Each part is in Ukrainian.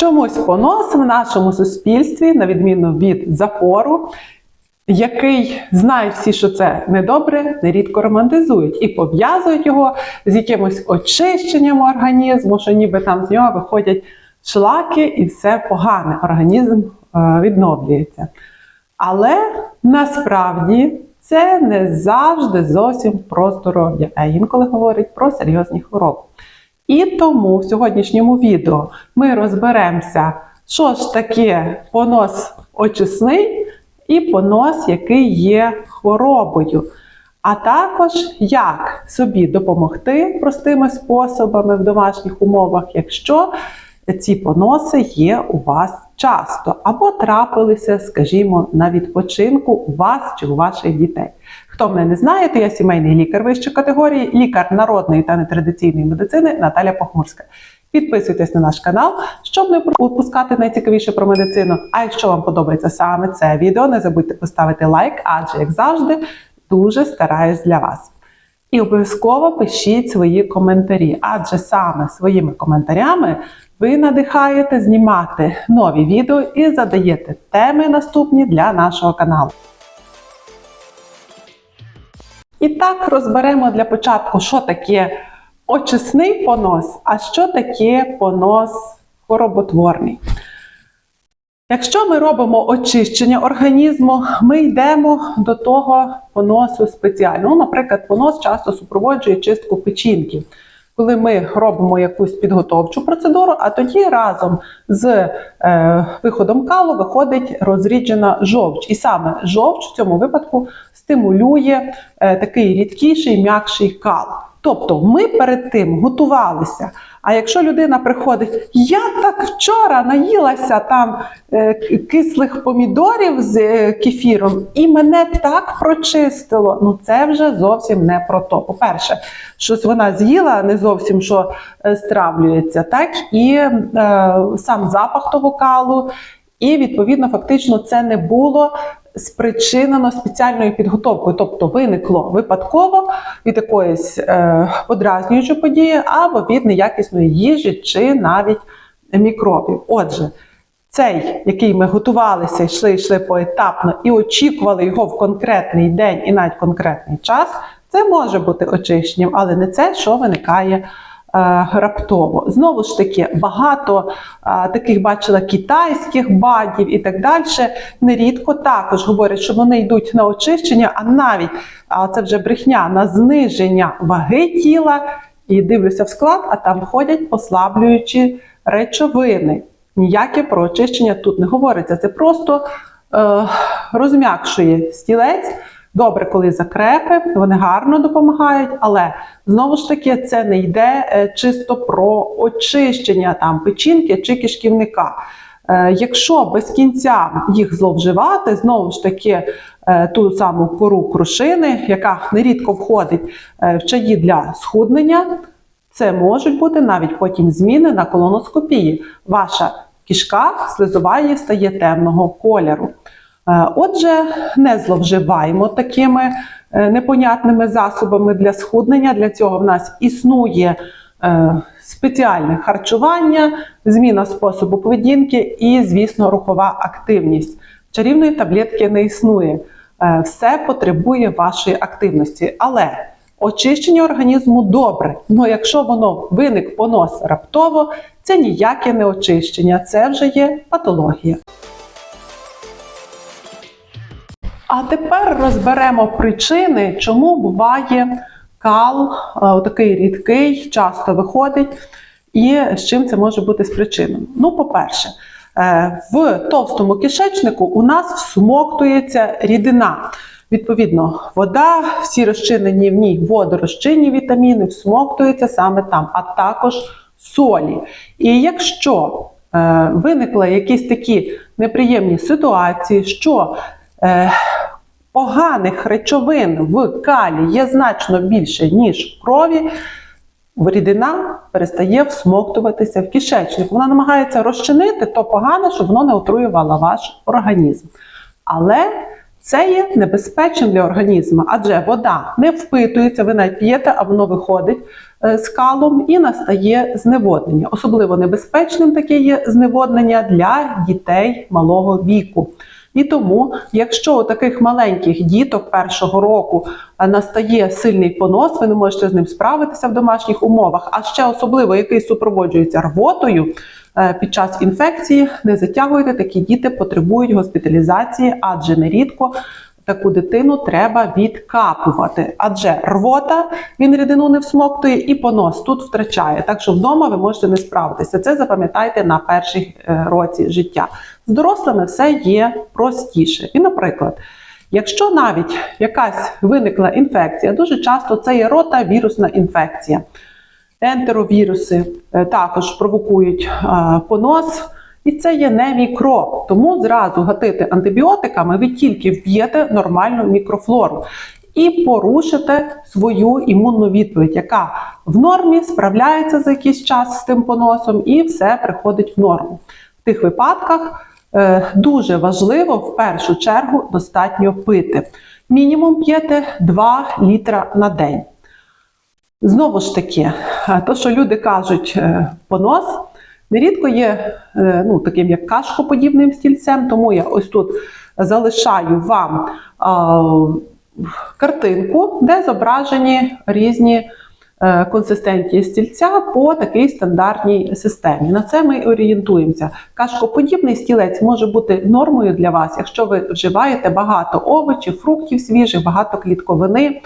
Чомусь понос в нашому суспільстві, на відміну від запору, який знає всі, що це недобре, нерідко романтизують і пов'язують його з якимось очищенням організму, що ніби там з нього виходять шлаки і все погане, організм е, відновлюється. Але насправді це не завжди зовсім про здоров'я, а інколи говорить про серйозні хвороби. І тому в сьогоднішньому відео ми розберемося, що ж таке понос очисний і понос, який є хворобою. А також як собі допомогти простими способами в домашніх умовах, якщо ці поноси є у вас часто, або трапилися, скажімо, на відпочинку у вас чи у ваших дітей. Хто мене не знає, то я сімейний лікар вищої категорії, лікар народної та нетрадиційної медицини Наталя Похмурська. Підписуйтесь на наш канал, щоб не пропускати найцікавіше про медицину. А якщо вам подобається саме це відео, не забудьте поставити лайк, адже, як завжди, дуже стараюсь для вас. І обов'язково пишіть свої коментарі, адже саме своїми коментарями ви надихаєте знімати нові відео і задаєте теми наступні для нашого каналу. І так розберемо для початку, що таке очисний понос, а що таке понос хороботворний. Якщо ми робимо очищення організму, ми йдемо до того поносу спеціально. Ну, наприклад, понос часто супроводжує чистку печінки. Коли ми робимо якусь підготовчу процедуру, а тоді разом з е, виходом калу виходить розріджена жовч. І саме жовч в цьому випадку стимулює е, такий рідкіший, м'якший кал. Тобто ми перед тим готувалися. А якщо людина приходить, я так вчора наїлася там е, кислих помідорів з е, кефіром, і мене так прочистило. Ну це вже зовсім не про то. По-перше, щось вона з'їла, не зовсім що е, стравлюється, так і е, сам запах того калу. І відповідно, фактично, це не було спричинено спеціальною підготовкою, тобто виникло випадково від якоїсь е, подразнюючої події або від неякісної їжі чи навіть мікробів. Отже, цей, який ми готувалися, йшли, йшли поетапно і очікували його в конкретний день і навіть конкретний час, це може бути очищенням, але не це, що виникає. Е, раптово. Знову ж таки, багато таких бачила китайських бадів і так далі. Нерідко також говорять, що вони йдуть на очищення, а навіть це вже брехня на зниження ваги тіла. І дивлюся в склад, а там входять послаблюючі речовини. Ніяке про очищення тут не говориться. Це просто е, розм'якшує стілець. Добре, коли закрепи, вони гарно допомагають, але знову ж таки це не йде е, чисто про очищення там печінки чи кишківника. Е, якщо без кінця їх зловживати, знову ж таки е, ту саму кору крушини, яка нерідко входить в чаї для схуднення, це можуть бути навіть потім зміни на колоноскопії. Ваша кишка слизова стає темного кольору. Отже, не зловживаємо такими е, непонятними засобами для схуднення. Для цього в нас існує е, спеціальне харчування, зміна способу поведінки і, звісно, рухова активність. Чарівної таблетки не існує. Е, все потребує вашої активності. Але очищення організму добре. Ну якщо воно виник понос раптово, це ніяке не очищення, це вже є патологія. А тепер розберемо причини, чому буває кал е, такий рідкий, часто виходить, і з чим це може бути спричинено. Ну, по-перше, е, в товстому кишечнику у нас всмоктується рідина. Відповідно, вода, всі розчинені в ній водорозчинні вітаміни, всмоктуються саме там, а також солі. І якщо е, виникли якісь такі неприємні ситуації, що е, поганих речовин в калі є значно більше, ніж в крові, рідина перестає всмоктуватися в кишечник. Вона намагається розчинити то погане, щоб воно не отруювало ваш організм. Але Це є небезпечним для організму, адже вода не впитується, ви навіть п'єте, а воно виходить е, з калом і настає зневоднення. Особливо небезпечним таке є зневоднення для дітей малого віку. І тому, якщо у таких маленьких діток першого року е, настає сильний понос, ви не можете з ним справитися в домашніх умовах, а ще особливо який супроводжується рвотою е, під час інфекції, не затягуйте, такі діти потребують госпіталізації, адже нерідко таку дитину треба відкапувати. Адже рвота він рідину не всмоктує і понос тут втрачає. Так що вдома ви можете не справитися. Це запам'ятайте на першій е, році життя. З дорослими все є простіше. І, наприклад, якщо навіть якась виникла інфекція, дуже часто це є ротавірусна інфекція. Ентеровіруси е, також провокують е, понос. І це є не мікроб. Тому зразу гатити антибіотиками ви тільки вб'єте нормальну мікрофлору і порушите свою імунну відповідь, яка в нормі справляється за якийсь час з тим поносом, і все приходить в норму. В тих випадках е, дуже важливо в першу чергу достатньо пити. Мінімум п'єте 2 літра на день. Знову ж таки, е, то, що люди кажуть, е, понос. Нерідко є е, ну, таким як кашкоподібним стільцем, тому я ось тут залишаю вам картинку, де зображені різні е, консистенції стільця по такій стандартній системі. На це ми орієнтуємося. Кашкоподібний стілець може бути нормою для вас, якщо ви вживаєте багато овочів, фруктів свіжих, багато клітковини,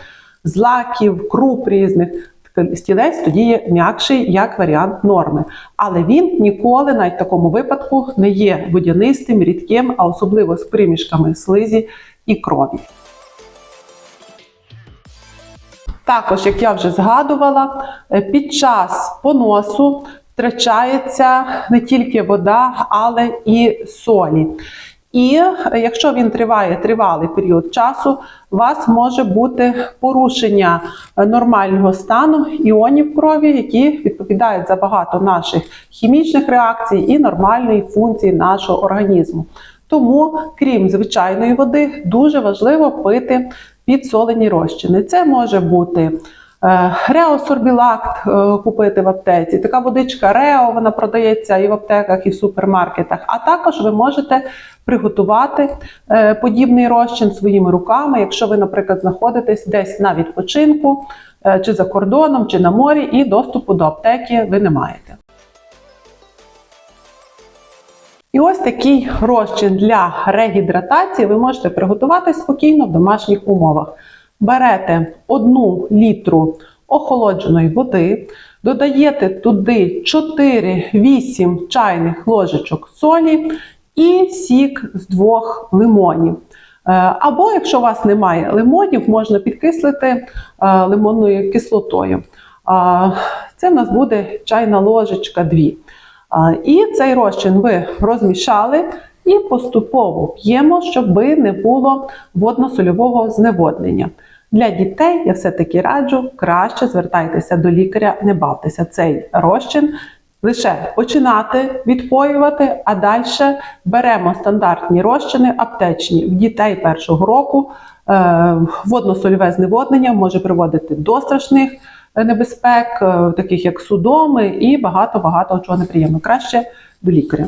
злаків, круп різних стілець тоді є м'якший як варіант норми. Але він ніколи, навіть в такому випадку, не є водянистим, рідким, а особливо з примішками слизі і крові. Також, як я вже згадувала, е, під час поносу втрачається не тільки вода, але і солі. І якщо він триває тривалий період часу, у вас може бути порушення нормального стану іонів крові, які відповідають за багато наших хімічних реакцій і нормальної функції нашого організму. Тому, крім звичайної води, дуже важливо пити підсолені розчини. Це може бути е, Реосорбілакт е, купити в аптеці. Така водичка Рео, вона продається і в аптеках, і в супермаркетах. А також ви можете приготувати е, подібний розчин своїми руками, якщо ви, наприклад, знаходитесь десь на відпочинку, чи за кордоном, чи на морі, і доступу до аптеки ви не маєте. І ось такий розчин для регідратації ви можете приготувати спокійно в домашніх умовах. Берете 1 літру охолодженої води, додаєте туди 4-8 чайних ложечок солі і сік з двох лимонів. Е, або, якщо у вас немає лимонів, можна підкислити е, лимонною кислотою. Це в нас буде чайна ложечка 2. І цей розчин ви розмішали і поступово п'ємо, щоб не було водно-сольового зневоднення. Для дітей я все-таки раджу краще звертайтеся до лікаря, не бавтеся цей розчин. Лише починати відпоювати, а далі беремо стандартні розчини аптечні в дітей першого року. Е, водно-сольове зневоднення може приводити до страшних небезпек, е, таких як судоми, і багато-багато чого неприємно. Краще до лікаря.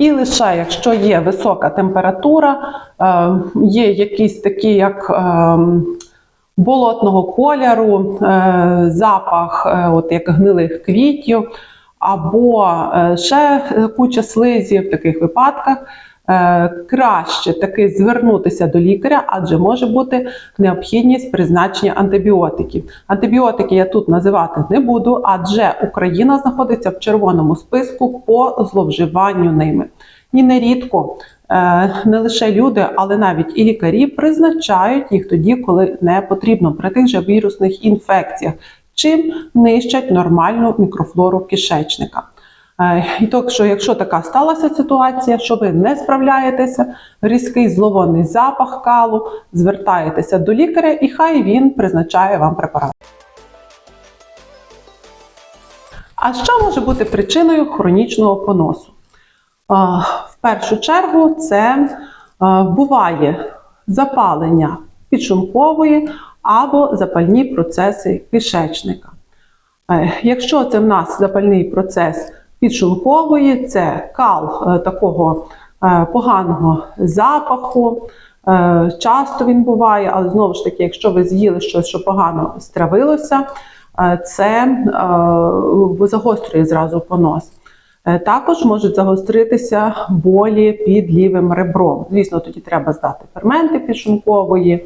І лише якщо є висока температура, е, є якісь такі, як е, болотного кольору, запах, от як гнилих квітів, або ще куча слизів в таких випадках. Е, краще таки звернутися до лікаря, адже може бути необхідність призначення антибіотиків. Антибіотики я тут називати не буду, адже Україна знаходиться в червоному списку по зловживанню ними. І нерідко е, не лише люди, але навіть і лікарі призначають їх тоді, коли не потрібно при тих же вірусних інфекціях, чим нищать нормальну мікрофлору кишечника. Е, і так, що якщо така сталася ситуація, що ви не справляєтеся, різкий зловонний запах калу, звертаєтеся до лікаря, і хай він призначає вам препарат. А що може бути причиною хронічного поносу? В В першу чергу це е, буває запалення підшлункової або запальні процеси кишечника. Е, Якщо це в нас запальний процес підшлункової, це кал е, такого е, поганого запаху. Е, Часто він буває, але знову ж таки, якщо ви з'їли щось, що погано стравилося, це загострює зразу понос. Також можуть загостритися болі під лівим ребром. Звісно, тоді треба здати ферменти підшлункової, е,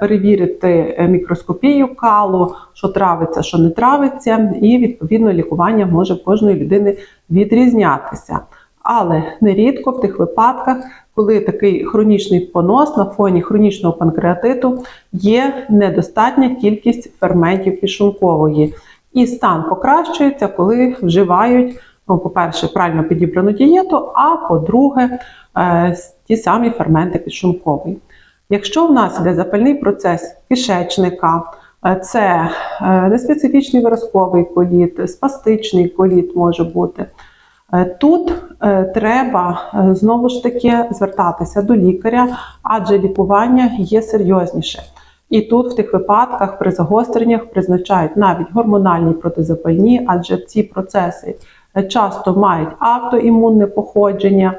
перевірити е, мікроскопію калу, що травиться, що не травиться, і відповідно лікування може в кожної людини відрізнятися. Але нерідко в тих випадках, коли такий хронічний понос на фоні хронічного панкреатиту є недостатня кількість ферментів підшлункової. І стан покращується, коли вживають, ну, по-перше, правильно підібрану дієту, а по-друге, е, ті самі ферменти підшлункової. Якщо в нас іде запальний процес кишечника, е, це е, неспецифічний виразковий коліт, спастичний коліт може бути. Е, Тут треба знову ж таки звертатися до лікаря, адже лікування є серйозніше. І тут в тих випадках при загостреннях призначають навіть гормональні протизапальні, адже ці процеси часто мають автоімунне походження,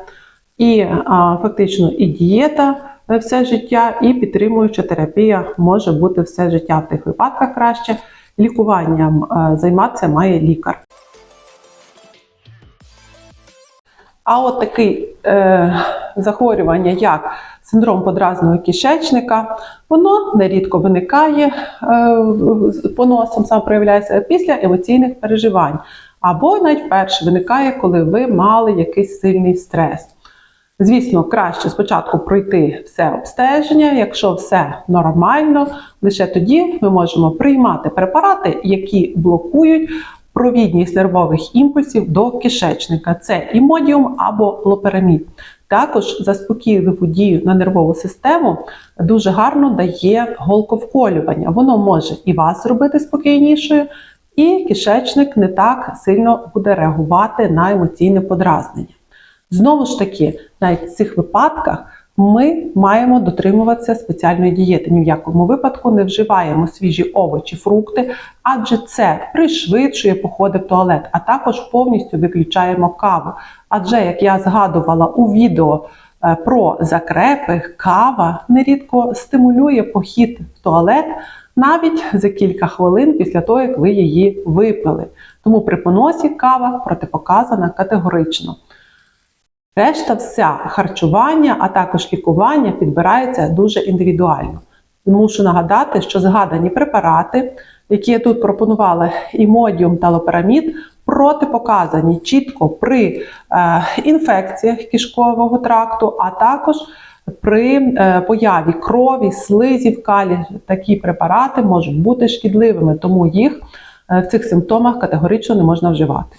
і фактично і дієта все життя, і підтримуюча терапія може бути все життя в тих випадках краще. Лікуванням е, займатися має лікар. А от такий е, захворювання, як синдром подразного кишечника, воно нерідко виникає е, поносом, сам проявляється після емоційних переживань. Або навіть вперше виникає, коли ви мали якийсь сильний стрес. Звісно, краще спочатку пройти все обстеження, якщо все нормально, лише тоді ми можемо приймати препарати, які блокують провідність нервових імпульсів до кишечника. Це імодіум або лоперамід. Також заспокійливу дію на нервову систему дуже гарно дає голковколювання. Воно може і вас зробити спокійнішою, і кишечник не так сильно буде реагувати на емоційне подразнення. Знову ж таки, навіть в цих випадках ми маємо дотримуватися спеціальної дієти. Ні в якому випадку не вживаємо свіжі овочі, фрукти, адже це пришвидшує походи в туалет, а також повністю виключаємо каву. Адже, як я згадувала у відео е, про закрепи, кава нерідко стимулює похід в туалет навіть за кілька хвилин після того, як ви її випили. Тому при поносі кава протипоказана категорично. Решта вся харчування, а також лікування підбирається дуже індивідуально. Мушу нагадати, що згадані препарати, які я тут пропонувала, імодіум та лоперамід, протипоказані чітко при е, інфекціях кишкового тракту, а також при е, появі крові, слизів, калі. Такі препарати можуть бути шкідливими, тому їх е, в цих симптомах категорично не можна вживати.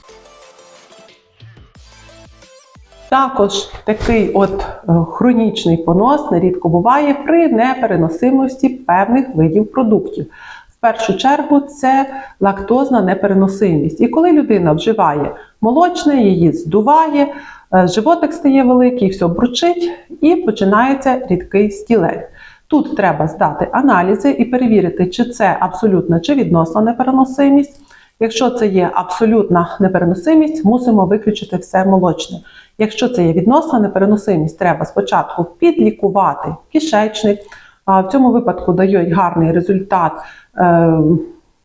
Також такий от е, хронічний понос нерідко буває при непереносимості певних видів продуктів. В першу чергу це лактозна непереносимість. І коли людина вживає молочне, її здуває, е, животик стає великий, все бручить і починається рідкий стілець. Тут треба здати аналізи і перевірити, чи це абсолютна чи відносна непереносимість. Якщо це є абсолютна непереносимість, мусимо виключити все молочне. Якщо це є відносна непереносимість, треба спочатку підлікувати кишечник. В цьому випадку дають гарний результат е,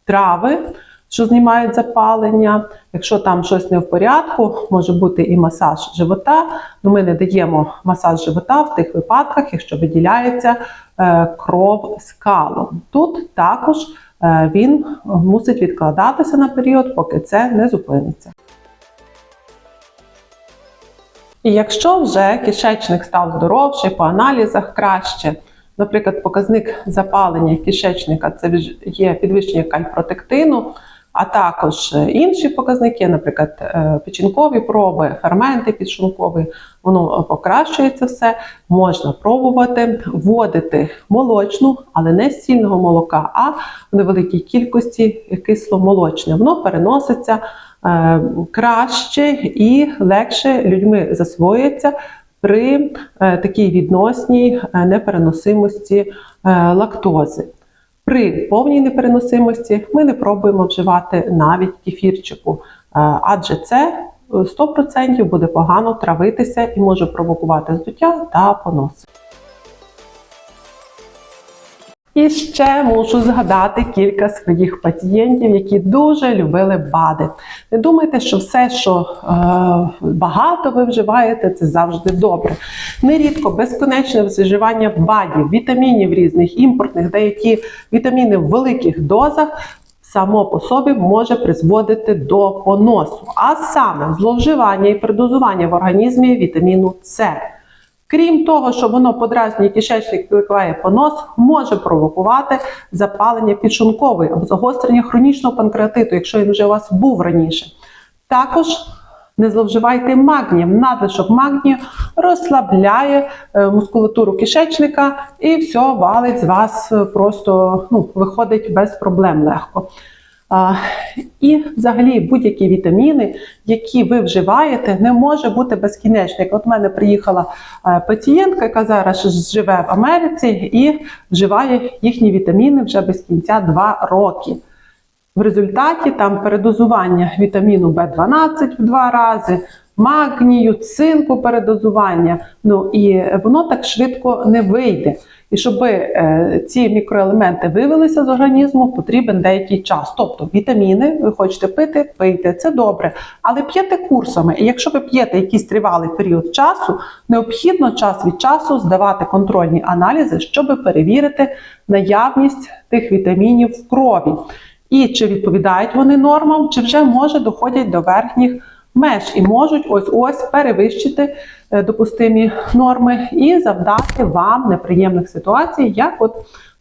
трави, що знімають запалення. Якщо там щось не в порядку, може бути і масаж живота. Ну, ми не даємо масаж живота в тих випадках, якщо виділяється е, кров з калом. Тут також він мусить відкладатися на період, поки це не зупиниться. І якщо вже кишечник став здоровший, по аналізах краще, наприклад, показник запалення кишечника це є підвищення кальпротектину, а також інші показники, наприклад, е, печінкові проби, ферменти підшлункові, воно покращується все. Можна пробувати вводити молочну, але не з цільного молока, а в невеликій кількості кисломолочне. Воно переноситься е, краще і легше людьми засвоюється при е, такій відносній е, непереносимості е, лактози. При повній непереносимості ми не пробуємо вживати навіть кефірчику, е, адже це е, 100% буде погано травитися і може провокувати здуття та понос. І ще мушу згадати кілька своїх пацієнтів, які дуже любили БАДи. Не думайте, що все, що е, багато ви вживаєте, це завжди добре. Нерідко безконечне вживання БАДів, вітамінів різних, імпортних, деякі вітаміни в великих дозах. Само по собі може призводити до поносу, а саме зловживання і передозування в організмі вітаміну С. Крім того, що воно подразнює кишечник, викликає понос, може провокувати запалення підшлункової або загострення хронічного панкреатиту, якщо він вже у вас був раніше. Також не зловживайте магнієм. Надлишок магнію розслабляє е, мускулатуру кишечника і все валить з вас е, просто ну, виходить без проблем легко. І взагалі будь-які вітаміни, які ви вживаєте, не може бути безкінечним. От в мене приїхала е, пацієнтка, яка зараз живе в Америці і вживає їхні вітаміни вже без кінця 2 роки. В результаті там передозування вітаміну В12 в два рази, магнію, цинку передозування. Ну і воно так швидко не вийде. І щоб е, ці мікроелементи вивелися з організму, потрібен деякий час. Тобто вітаміни, ви хочете пити, пийте, це добре. Але п'єте курсами. І якщо ви п'єте якийсь тривалий період часу, необхідно час від часу здавати контрольні аналізи, щоб перевірити наявність тих вітамінів в крові. І чи відповідають вони нормам, чи вже може доходять до верхніх меж і можуть ось ось перевищити е, допустимі норми і завдати вам неприємних ситуацій, як от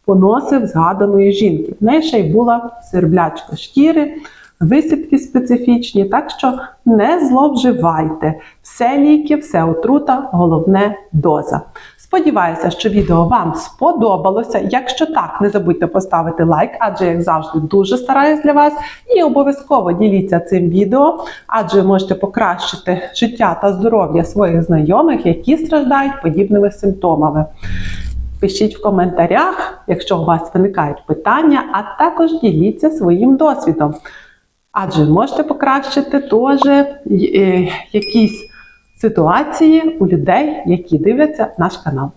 поносив згаданої жінки. В неї ще й була серблячка шкіри, висипки специфічні, так що не зловживайте. Все ліки, все отрута, головне доза. Сподіваюся, що відео вам сподобалося. Якщо так, не забудьте поставити лайк, адже як завжди дуже стараюсь для вас. І обов'язково діліться цим відео, адже можете покращити життя та здоров'я своїх знайомих, які страждають подібними симптомами. Пишіть в коментарях, якщо у вас виникають питання, а також діліться своїм досвідом. Адже можете покращити теж е, якісь ситуації у людей, які дивляться наш канал.